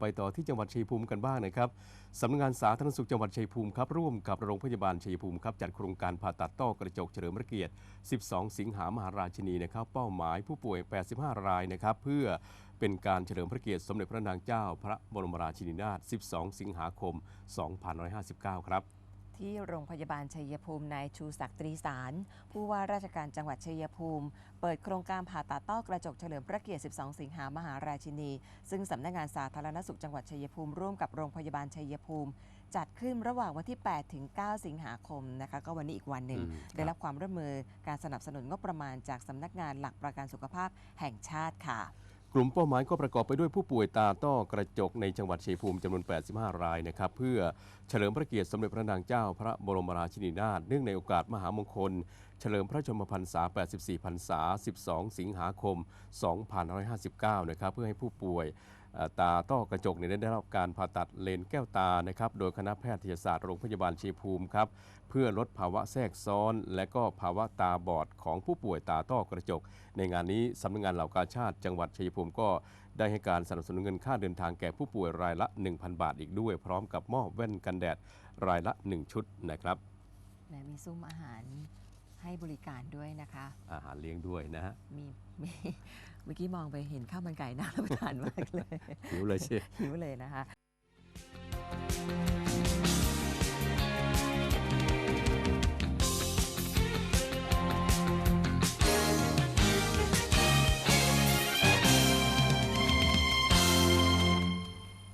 ไปต่อที่จังหวัดชัยภูมิกันบ้างนะครับสำนักงานสาธารณสุขจังหวัดชัยภูมิครับร่วมกับโรงพยาบาลชัยภูมิครับจัดโครงการผ่าตัดต้อกระจกเฉลิมพระเกียรติ 12 สิงหามหาราชินีนะครับเป้าหมายผู้ป่วย 85 รายนะครับเพื่อเป็นการเฉลิมพระเกียรติสมเด็จพระนางเจ้า พระบรมราชินีนาถ12 สิงหาคม 2559 ครับ ที่โรงพยาบาลชัยภูมินายชูศักดิ์ตรีสาร ผู้ว่าราชการจังหวัดชัยภูมิ เปิดโครงการผ่าตัดต้อกระจกเฉลิมพระเกียรติ 12 สิงหามหาราชินี ซึ่งสำนักงานสาธารณสุขจังหวัดชัยภูมิร่วมกับโรงพยาบาลชัยภูมิ จัดขึ้นระหว่างวันที่ 8 ถึง 9 สิงหาคมนะคะก็วันนี้อีกวันหนึ่งอืมครับได้รับความร่วมมือการสนับสนุนงบประมาณจากสำนักงานหลักประกันสุขภาพแห่งชาติค่ะ กลุ่มเป้าหมายก็ประกอบไปด้วยผู้ป่วยตาต้อกระจกในจังหวัดชัยภูมิจำนวน 85 รายนะครับ เพื่อเฉลิมพระเกียรติสมเด็จพระนางเจ้าพระบรมราชินีนาถเนื่องในโอกาสมหามงคล เฉลิมพระชนมพรรษา 84 พรรษา 12 สิงหาคม 2559 นะครับ เพื่อให้ผู้ป่วย ตาต้อกระจกเนี่ยได้รับการผ่าตัดเลนแก้วตานะครับโดยคณะแพทยศาสตร์โรงพยาบาลชัยภูมิครับเพื่อลดภาวะแทรกซ้อน และก็ภาวะตาบอดของผู้ป่วยตาต้อกระจก ในงานนี้สำนักงานเหล่ากาชาติ จังหวัดชัยภูมิก็ได้ให้การสนับสนุนเงินค่าเดินทางแก่ผู้ป่วยรายละ 1,000 บาทอีกด้วย พร้อมกับมอบแว่นกันแดดรายละ 1 ชุดนะครับและมีซุ้มอาหาร ให้บริการด้วยนะคะ อาหารเลี้ยงด้วยนะฮะมีมีเมื่อกี้มองไปเห็นข้าวมันไก่น่ารับประทานมากเลย หิวเลยเชียวหิวเลยนะคะ